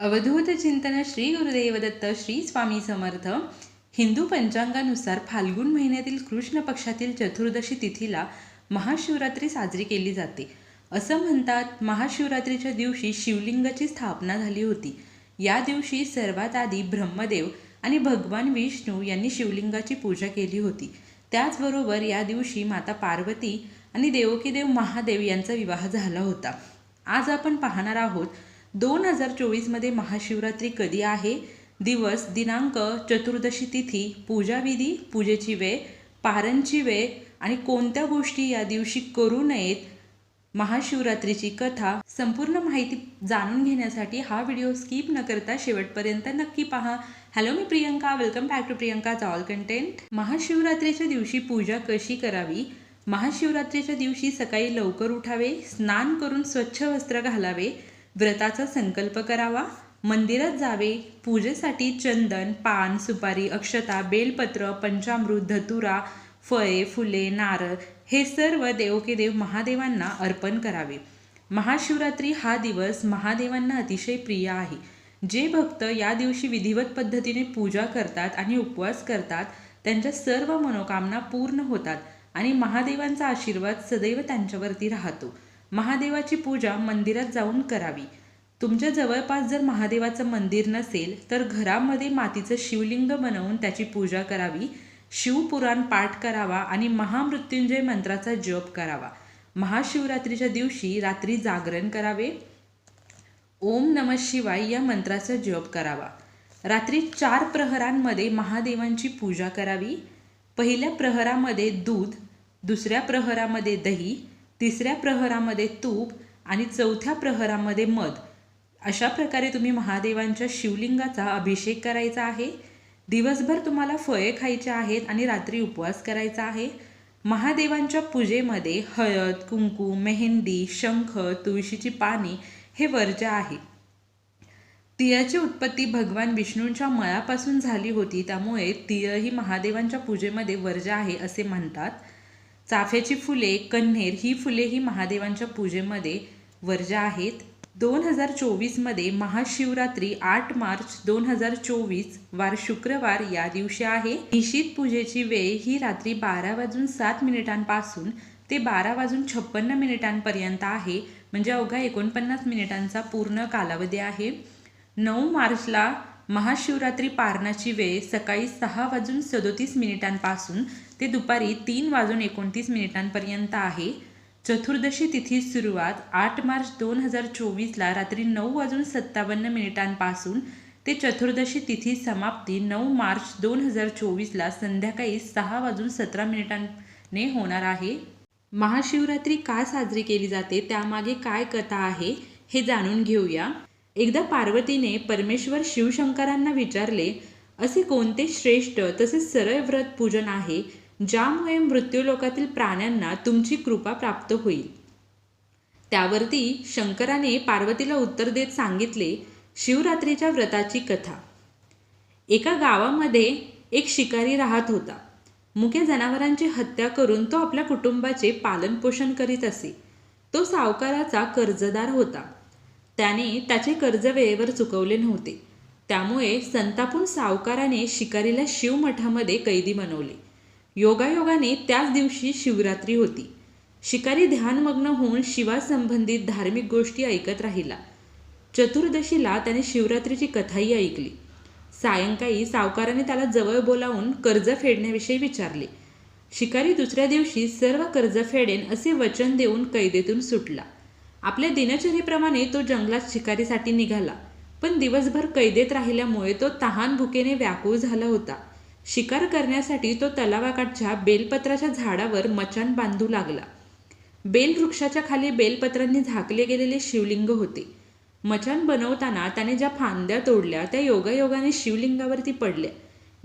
अवधूत चिंतन श्री गुरुदेवदत्त श्री स्वामी समर्थ हिंदू पंचांगानुसार फाल्गुन महिन्यातील कृष्ण पक्षातील चतुर्दशी तिथीला महाशिवरात्री साजरी केली जाते. असं म्हणतात महाशिवरात्रीच्या दिवशी शिवलिंगाची स्थापना झाली होती. या दिवशी सर्वात आधी ब्रह्मदेव आणि भगवान विष्णू यांनी शिवलिंगाची पूजा केली होती. त्याचबरोबर या दिवशी माता पार्वती आणि देवकीदेव महादेव यांचा विवाह झाला होता. आज आपण पाहणार आहोत दोन हजार चोवीसमध्ये महाशिवरात्री कधी आहे? दिवस दिनांक चतुर्दशी तिथी पूजाविधी पूजेची वेळ पारणची वेळ आणि कोणत्या गोष्टी या दिवशी करू नयेत? महाशिवरात्रीची कथा संपूर्ण माहिती जाणून घेण्यासाठी हा व्हिडिओ स्किप न करता शेवटपर्यंत नक्की पहा. हॅलो मी प्रियंका. वेलकम बॅक टू प्रियंकाचा ऑल कंटेंट महाशिवरात्रीच्या दिवशी पूजा कशी करावी? महाशिवरात्रीच्या दिवशी सकाळी लवकर उठावे स्नान करून स्वच्छ वस्त्र घालावे व्रताचा संकल्प करावा. मंदिरात जावे. पूजेसाठी चंदन पान सुपारी अक्षता बेलपत्र पंचामृत धतुरा फळे फुले नारळ हे सर्व देवकेदेव महादेवांना अर्पण करावे. महाशिवरात्री हा दिवस महादेवांना अतिशय प्रिय आहे. जे भक्त या दिवशी विधिवत पद्धतीने पूजा करतात आणि उपवास करतात त्यांच्या सर्व मनोकामना पूर्ण होतात आणि महादेवांचा आशीर्वाद सदैव त्यांच्यावरती राहतो. महादेवाची पूजा मंदिरात जाऊन करावी. तुमच्या जवळपास जर महादेवाचं मंदिर नसेल तर घरामध्ये मातीचं शिवलिंग बनवून त्याची पूजा करावी. शिवपुराण पाठ करावा आणि महामृत्युंजय मंत्राचा जप करावा. महाशिवरात्रीच्या दिवशी रात्री जागरण करावे. ओम नम शिवाय या मंत्राचा जप करावा. रात्री चार प्रहरांमध्ये महादेवांची पूजा करावी. पहिल्या प्रहरामध्ये दूध दुसऱ्या प्रहरामध्ये दही तिसऱ्या प्रहरामध्ये तूप आणि चौथ्या प्रहरामध्ये मध. अशा प्रकारे तुम्ही महादेवांच्या शिवलिंगाचा अभिषेक करायचा आहे. दिवसभर तुम्हाला फळे खायचे आहेत आणि रात्री उपवास करायचा आहे. महादेवांच्या पूजेमध्ये हळद कुंकू मेहंदी शंख तुळशीची पाने हे वर्ज्य आहे. तिळाची उत्पत्ती भगवान विष्णूंच्या मळापासून झाली होती त्यामुळे तिळ ही महादेवांच्या पूजेमध्ये वर्ज्य आहे असे म्हणतात. चाफ्याची फुले कन्हेर ही फुले ही महादेवांच्या पूजेमध्ये वर्ज आहेत. दोन हजार चोवीसमध्ये महाशिवरात्री आठ मार्च दोन हजार चोवीस वार शुक्रवार या दिवशी आहे. निशित पूजेची वेळ ही रात्री बारा वाजून सात मिनिटांपासून ते बारा वाजून छप्पन्न मिनिटांपर्यंत आहे. म्हणजे अवघा एकोणपन्नास मिनिटांचा पूर्ण कालावधी आहे. नऊ मार्चला महाशिवरात्री पारणाची वेळ सकाळी सहा वाजून सदोतीस मिनिटांपासून ते दुपारी तीन वाजून एकोणतीस मिनिटांपर्यंत आहे. चतुर्दशी तिथी सुरुवात आठ मार्च दोन हजार चोवीसला रात्री नऊ वाजून सत्तावन्न मिनिटांपासून ते चतुर्दशी तिथी समाप्ती नऊ मार्च दोन हजार चोवीसला संध्याकाळी सहा वाजून सतरा मिनिटांने होणार आहे. महाशिवरात्री का साजरी केली जाते? त्यामागे काय कथा आहे? हे जाणून घेऊया. एकदा पार्वतीने परमेश्वर शिवशंकरांना विचारले असे कोणते श्रेष्ठ तसेच सरळ व्रत पूजन आहे ज्यामुळे मृत्यूलोकातील प्राण्यांना तुमची कृपा प्राप्त होईल? त्यावरती शंकराने पार्वतीला उत्तर देत सांगितले शिवरात्रीच्या व्रताची कथा. एका गावामध्ये एक शिकारी राहत होता. मुख्य जनावरांची हत्या करून तो आपल्या कुटुंबाचे पालनपोषण करीत असे. तो सावकाराचा कर्जदार होता. त्याने त्याचे कर्ज वेळेवर चुकवले नव्हते. त्यामुळे संतापून सावकाराने शिकारीला शिवमठामध्ये कैदी बनवले. योगायोगाने त्याच दिवशी शिवरात्री होती. शिकारी ध्यानमग्न होऊन शिवासंबंधित धार्मिक गोष्टी ऐकत राहिला. चतुर्दशीला त्याने शिवरात्रीची कथाही ऐकली. सायंकाळी सावकाराने त्याला जवळ बोलावून कर्ज फेडण्याविषयी विचारले. शिकारी दुसऱ्या दिवशी सर्व कर्ज फेडेन असे वचन देऊन कैदेतून सुटला. आपल्या दिनचर्येप्रमाणे तो जंगलात शिकारीसाठी निघाला पण दिवसभर कैदेत राहिल्यामुळे तो तहान भुकेने व्याकुळ झाला होता. शिकार करण्यासाठी तो तलावाकाठच्या बेलपत्राच्या झाडावर मचान बांधू लागला. बेल वृक्षाच्या खाली बेलपत्रांनी झाकले गेलेले शिवलिंग होते. मचान बनवताना त्याने ज्या फांद्या तोडल्या त्या योगायोगाने शिवलिंगावरती पडल्या.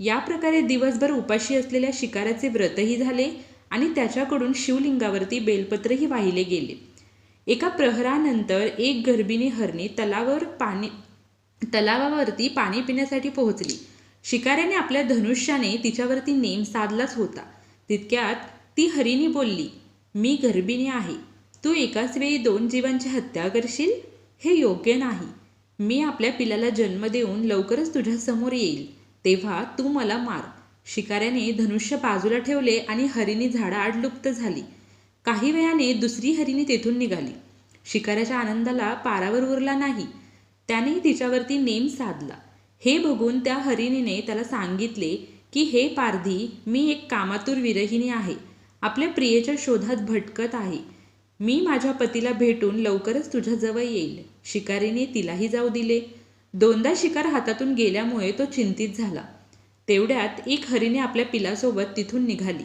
या प्रकारे दिवसभर उपाशी असलेल्या शिकाराचे व्रतही झाले आणि त्याच्याकडून शिवलिंगावरती बेलपत्रही वाहिले गेले. एका प्रहरानंतर एक गर्भिणी हरणी तलावावर पाणी तलावावरती पाणी पिण्यासाठी पोहोचली. शिकाऱ्याने आपल्या धनुष्याने तिच्यावरती नेम साधलाच होता. तितक्यात ती हरिणी बोलली मी गर्भिणी आहे. तू एकाच वेळी दोन जीवांची हत्या करशील? हे योग्य नाही. मी आपल्या पिलाला जन्म देऊन लवकरच तुझ्यासमोर येईल. तेव्हा तू मला मार. शिकाऱ्याने धनुष्य बाजूला ठेवले आणि हरिणी झाडाआड लुप्त झाली. काही वेळाने दुसरी हरिणी तेथून निघाली. शिकाऱ्याच्या आनंदाला पारावर उरला नाही. त्याने तिच्यावरती नेम साधला. हे बघून त्या हरिणीने त्याला सांगितले की हे पारधी मी एक कामातूर विरहिणी आहे. आपल्या प्रियेच्या शोधात भटकत आहे. मी माझ्या पतीला भेटून लवकरच तुझ्याजवळ येईल शिकारीने तिलाही जाऊ दिले. दोनदा शिकार हातातून गेल्यामुळे तो चिंतित झाला. तेवढ्यात एक हरिणी आपल्या पिलासोबत तिथून निघाली.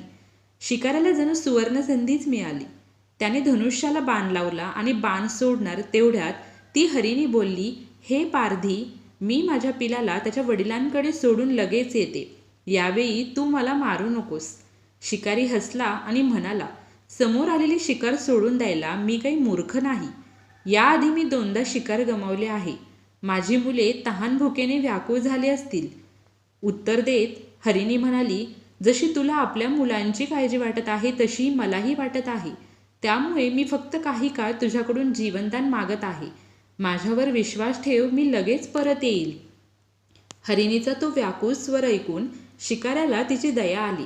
शिकाराला जणू सुवर्ण संधीच मिळाली. त्याने धनुष्याला बाण लावला आणि बाण सोडणार तेवढ्यात ती हरिणी बोलली हे पारधी मी माझ्या पिलाला त्याच्या वडिलांकडे सोडून लगेच येते. यावेळी तू मला मारू नकोस. शिकारी हसला आणि म्हणाला समोर आलेली शिकार सोडून द्यायला मी काही मूर्ख नाही. याआधी मी दोनदा शिकार गमावले आहे. माझी मुले तहान भुकेने व्याकुळ झाली असतील. उत्तर देत हरिणी म्हणाली जशी तुला आपल्या मुलांची काळजी वाटत आहे तशी मलाही वाटत आहे. त्यामुळे मी फक्त काही काळ तुझ्याकडून जीवनदान मागत आहे. माझ्यावर विश्वास ठेव मी लगेच परत येईल. हरिणीचा तो व्याकुळ स्वर ऐकून शिकाऱ्याला तिची दया आली.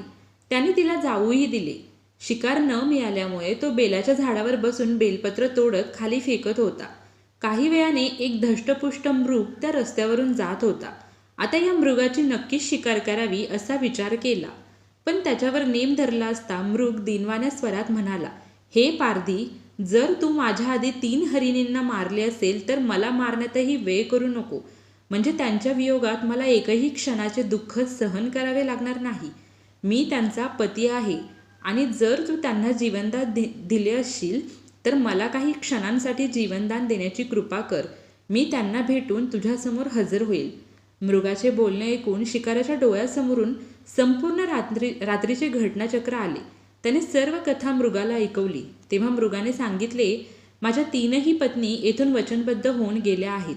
त्याने तिला जाऊही दिले. शिकार न मिळाल्यामुळे तो बेलाच्या झाडावर बसून बेलपत्र तोडत खाली फेकत होता. काही वेळाने एक धष्टपुष्ट मृग त्या रस्त्यावरून जात होता. आता या मृगाची नक्कीच शिकार करावी असा विचार केला. पण त्याच्यावर नेम धरला असता मृग दिनवान्या स्वरात म्हणाला हे पारधी जर तू माझ्या आधी तीन हरिणींना मारले असेल तर मला मारण्यातही वेळ करू नको. म्हणजे त्यांच्या वियोगात मला एकही क्षणाचे दुःख सहन करावे लागणार नाही. मी त्यांचा पती आहे आणि जर तू त्यांना जीवनदान दि दिले असशील तर मला काही क्षणांसाठी जीवनदान देण्याची कृपा कर. मी त्यांना भेटून तुझ्यासमोर हजर होईल. मृगाचे बोलणे ऐकून शिकाराच्या डोळ्यासमोरून संपूर्ण रात्री रात्रीचे घटनाचक्र आले. त्याने सर्व कथा मृगाला ऐकवली. तेव्हा मृगाने सांगितले माझ्या तीनही पत्नी येथून वचनबद्ध होऊन गेल्या आहेत.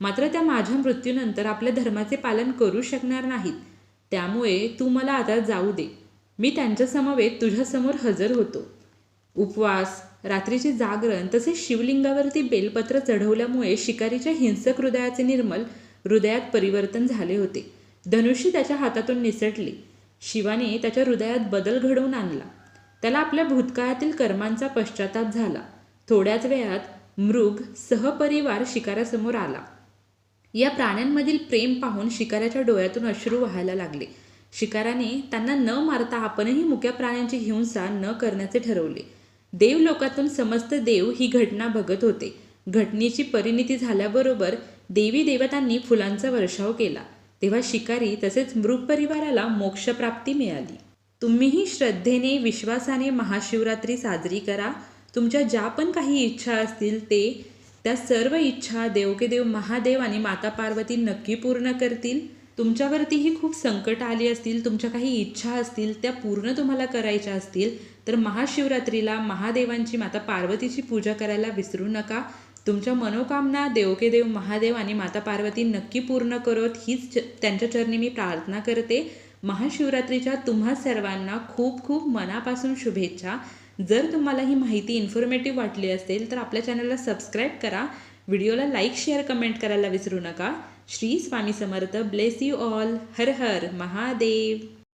मात्र त्या माझ्या मृत्यूनंतर आपल्या धर्माचे पालन करू शकणार नाहीत. त्यामुळे तू मला आता जाऊ दे. मी त्यांच्यासमवेत तुझ्यासमोर हजर होतो. उपवास रात्रीचे जागरण तसेच शिवलिंगावरती बेलपत्र चढवल्यामुळे शिकारीच्या हिंसक हृदयाचे निर्मल हृदयात परिवर्तन झाले होते. धनुष्य त्याच्या हातातून निसटली. शिवाने त्याच्या हृदयात बदल घडवून आणला. त्याला आपल्या भूतकाळातील कर्मांचा पश्चाताप झाला. थोड्याच वेळात मृग सहपरिवार शिकारासमोर आला. या प्राण्यांमधील प्रेम पाहून शिकाऱ्याच्या डोळ्यातून अश्रू व्हायला लागले. शिकाराने त्यांना न मारता आपणही मुक्या प्राण्यांची हिंसा न करण्याचे ठरवले. देव लोकातून समस्त देव ही घटना बघत होते. घटनेची परिणिती झाल्याबरोबर देवी देवतांनी फुलांचा वर्षाव केला. तेव्हा शिकारी तसेच मृग परिवाराला मोक्षप्राप्ती मिळाली. तुम्हीही श्रद्धेने विश्वासाने महाशिवरात्री साजरी करा. तुमच्या ज्या पण काही इच्छा असतील ते त्या सर्व इच्छा देवकेदेव महादेव आणि माता पार्वती नक्की पूर्ण करतील. तुमच्यावरतीही खूप संकट आली असतील तुमच्या काही इच्छा असतील त्या पूर्ण तुम्हाला करायच्या असतील तर महाशिवरात्रीला महादेवांची माता पार्वतीची पूजा करायला विसरू नका. तुमच्या मनोकामना देवके देव महादेव आणि माता पार्वती नक्की पूर्ण करत हीच त्यांच्या चरणी मी प्रार्थना करते. महाशिवरात्रीच्या तुम्हा सर्वांना खूप खूप मनापासून शुभेच्छा. जर तुम्हाला ही माहिती इन्फॉर्मेटिव्ह वाटली असेल तर आपल्या चॅनलला सबस्क्राईब करा. व्हिडिओला लाईक शेअर कमेंट करायला विसरू नका. Shri Swami Samarth. Bless you all Har Har. Mahadev.